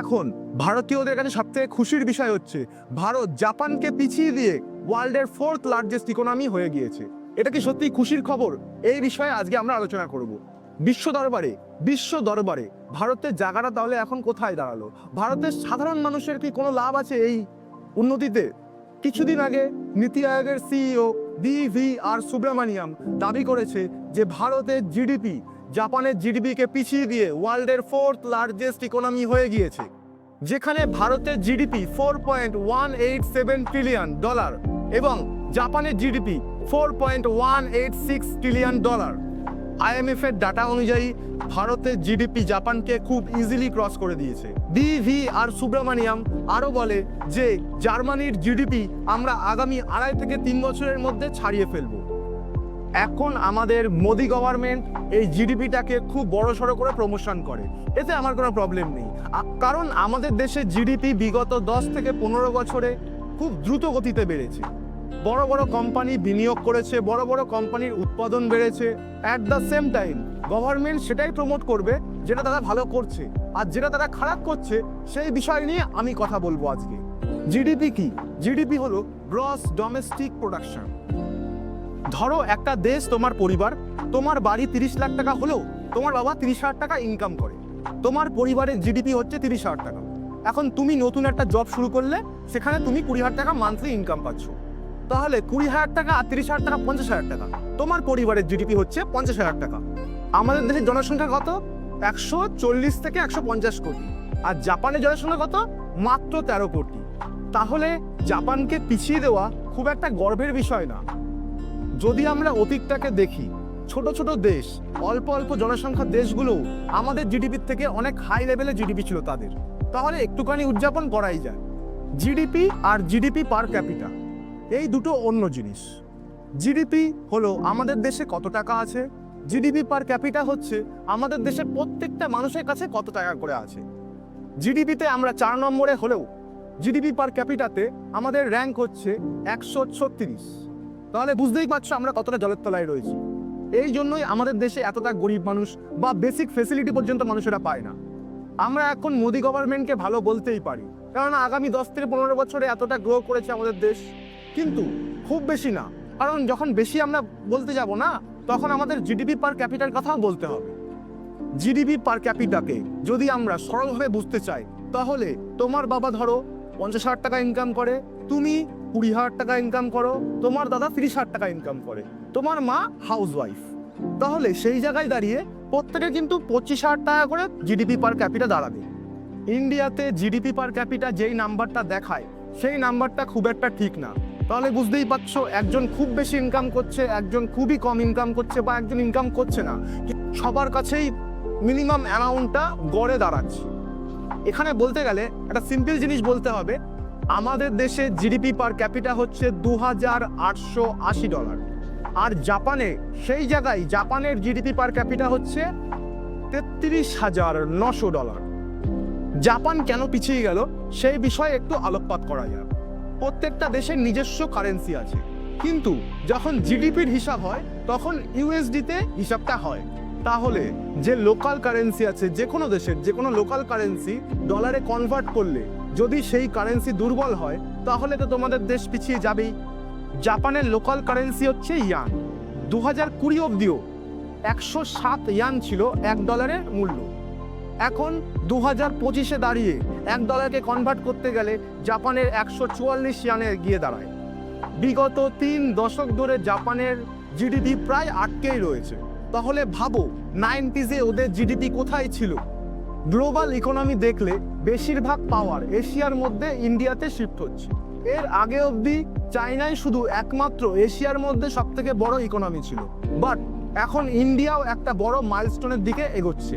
এখন ভারতীয়দের কাছে সবথেকে খুশির বিষয় হচ্ছে, ভারত জাপানকে পিছিয়ে দিয়ে ওয়ার্ল্ডের ফোর্থ লার্জেস্ট ইকোনমি হয়ে গিয়েছে। এটা কি সত্যি খুশির খবর? এই বিষয়ে আজকে আমরা আলোচনা করব। বিশ্ব দরবারে বিশ্ব দরবারে ভারতের জায়গাটা তাহলে এখন কোথায় দাঁড়াল? ভারতের সাধারণ মানুষের কি কোনো লাভ আছে এই উন্নতিতে? কিছুদিন আগে নীতি আয়োগের CEO B V R Subrahmanyam দাবি করেছে যে ভারতের জিডিপি জাপানের জিডিপিকে পিছিয়ে দিয়ে ওয়ার্ল্ডের ফোর্থ লার্জেস্ট ইকোনমি হয়ে গিয়েছে, যেখানে ভারতের GDP four point one eight seven trillion dollar এবং জাপানের GDP four point one eight six trillion dollar IMF এর ডাটা অনুযায়ী, ভারতের জিডিপি জাপানকে খুব ইজিলি ক্রস করে দিয়েছে। বি ভি আর সুব্রমণিয়াম আরও বলে যে, জার্মানির জিডিপি আমরা আগামী আড়াই থেকে তিন বছরের মধ্যে ছাড়িয়ে ফেলব। এখন আমাদের মোদি গভর্নমেন্ট এই জিডিপিটাকে খুব বড় সড়ো করে প্রমোশন করে। এতে আমার কোনো প্রবলেম নেই। কারণ আমাদের দেশে জিডিপি বিগত দশ থেকে পনেরো বছরে খুব দ্রুত গতিতে বেড়েছে। বড় বড় কোম্পানি বিনিয়োগ করেছে, বড় বড় কোম্পানির উৎপাদন বেড়েছে। At the same time government সেটাই প্রমোট করবে, যেটা তারা ভালো করছে। আর যেটা তারা খারাপ করছে, সেই বিষয় নিয়ে আমি কথা বলব আজকে। জিডিপি কি? জিডিপি হলো গ্রস ডোমেস্টিক প্রোডাকশন ধরো একটা দেশ তোমার পরিবার, তোমার বাড়ি তিরিশ লাখ টাকা হলেও তোমার বাবা তিরিশ হাজার টাকা ইনকাম করে। তোমার পরিবারের জিডিপি হচ্ছে তিরিশ হাজার টাকা। এখন তুমি নতুন একটা জব শুরু করলে, সেখানে তুমি কুড়ি হাজার টাকা মান্থলি ইনকাম পাচ্ছ। তাহলে কুড়ি হাজার টাকা আর তিরিশ হাজার টাকা পঞ্চাশ হাজার টাকা। তোমার পরিবারের জিডিপি হচ্ছে পঞ্চাশ হাজার টাকা। আমাদের দেশের জনসংখ্যা কত? একশো চল্লিশ থেকে একশো পঞ্চাশ কোটি। আর জাপানের জনসংখ্যা কত? মাত্র তেরো কোটি। তাহলে জাপানকে পিছিয়ে দেওয়া খুব একটা গর্বের বিষয় না। যদি আমরা অতীতটাকে দেখি, ছোট ছোট দেশ, অল্প অল্প জনসংখ্যার দেশগুলো আমাদের জিডিপির থেকে অনেক হাই লেভেলে জিডিপি ছিল তাদের। তাহলে একটুখানি উদযাপন করাই যায়। জিডিপি আর জিডিপি পার ক্যাপিটা এই দুটো অন্য জিনিস। জিডিপি হলো আমাদের দেশে কত টাকা আছে জিডিপি পার ক্যাপিটা হচ্ছে আমাদের দেশের প্রত্যেকটা মানুষের কাছে কত টাকা করে আছে। জিডিপিতে আমরা চার নম্বরে হলেও জিডিপি পার ক্যাপিটাতে আমাদের র্যাঙ্ক হচ্ছে একশো ছত্রিশ। তাহলে বুঝতেই পারছ আমরা কতটা জলের তলায় রয়েছি। এই জন্যই আমাদের দেশে এতটা গরিব মানুষ বা বেসিক ফেসিলিটি পর্যন্ত মানুষেরা পায় না। আমরা এখন মোদি গভর্নমেন্টকে ভালো বলতেই পারি। কারণ আগামী দশ থেকে পনেরো বছরে এতটা গ্রো করেছে আমাদের দেশ। কিন্তু খুব বেশি না। কারণ যখন বেশি আমরা বলতে যাব না, তখন আমাদের জিডিপি পার ক্যাপিটাল কথাও বলতে হবে। জিডিপি পার ক্যাপিটাকে যদি আমরা সরলভাবে বুঝতে চাই, তাহলে তোমার বাবা ধরো পঞ্চাশ হাজার টাকা ইনকাম করে, তুমি কুড়ি হাজার টাকা ইনকাম করো, তোমার দাদা তিরিশ হাজার টাকা ইনকাম করে, তোমার মা হাউস ওয়াইফ তাহলে সেই জায়গায় দাঁড়িয়ে প্রত্যেকে কিন্তু পঁচিশ হাজার টাকা করে জিডিপি পার ক্যাপিটা দাঁড়াবে। ইন্ডিয়াতে জিডিপি পার ক্যাপিটা যেই নাম্বারটা দেখায়, সেই নাম্বারটা খুব একটা ঠিক না। তাহলে বুঝতেই পারছ, একজন খুব বেশি ইনকাম করছে, একজন খুবই কম ইনকাম করছে বা একজন ইনকাম করছে না। সবার কাছেই মিনিমাম অ্যামাউন্টটা গড়ে দাঁড়াচ্ছে। এখানে বলতে গেলে একটা সিম্পল জিনিস বলতে হবে আমাদের দেশে জিডিপি পার ক্যাপিটা হচ্ছে দু হাজার আটশো আশি ডলার। আর জাপানে, সেই জায়গায় জাপানের জিডিপি পার ক্যাপিটা হচ্ছে তেত্রিশ হাজার নশো ডলার। জাপান কেন পিছিয়ে গেল, সেই বিষয়ে একটু আলোকপাত করা যাক। প্রত্যেকটা দেশের নিজস্ব কারেন্সি আছে। কিন্তু যখন জিডিপির হিসাব হয়, তখন ইউএসডিতে হিসাবটা হয়। তাহলে যে লোকাল কারেন্সি আছে যে কোনো দেশের যে কোনো লোকাল কারেন্সি ডলারে কনভার্ট করলে যদি সেই কারেন্সি দুর্বল হয়, তাহলে তো তোমাদের দেশ পিছিয়ে যাবেই। জাপানের লোকাল কারেন্সি হচ্ছে ইয়ান দু হাজার কুড়ি অব্দিও একশো সাত ইয়ান ছিল এক ডলারের মূল্য। এখন দু হাজার পঁচিশে দাঁড়িয়ে এক ডলারকে কনভার্ট করতে গেলে জাপানের একশো চুয়াল্লিশ ইয়ানে গিয়ে দাঁড়ায়। বিগত তিন দশক ধরে জাপানের জিডিপি প্রায় আটকেই রয়েছে। তাহলে ভাবো নাইনটিজে ওদের জিডিপি কোথায় ছিল? গ্লোবাল ইকোনমি দেখলে বেশিরভাগ পাওয়ার এশিয়ার মধ্যে ইন্ডিয়াতে শিফট হচ্ছে। এর আগে অবধি চাইনাই শুধু একমাত্র এশিয়ার মধ্যে সব থেকে বড় ইকোনমি ছিল। বাট এখন ইন্ডিয়াও একটা বড় মাইলস্টোনের দিকে এগোচ্ছে।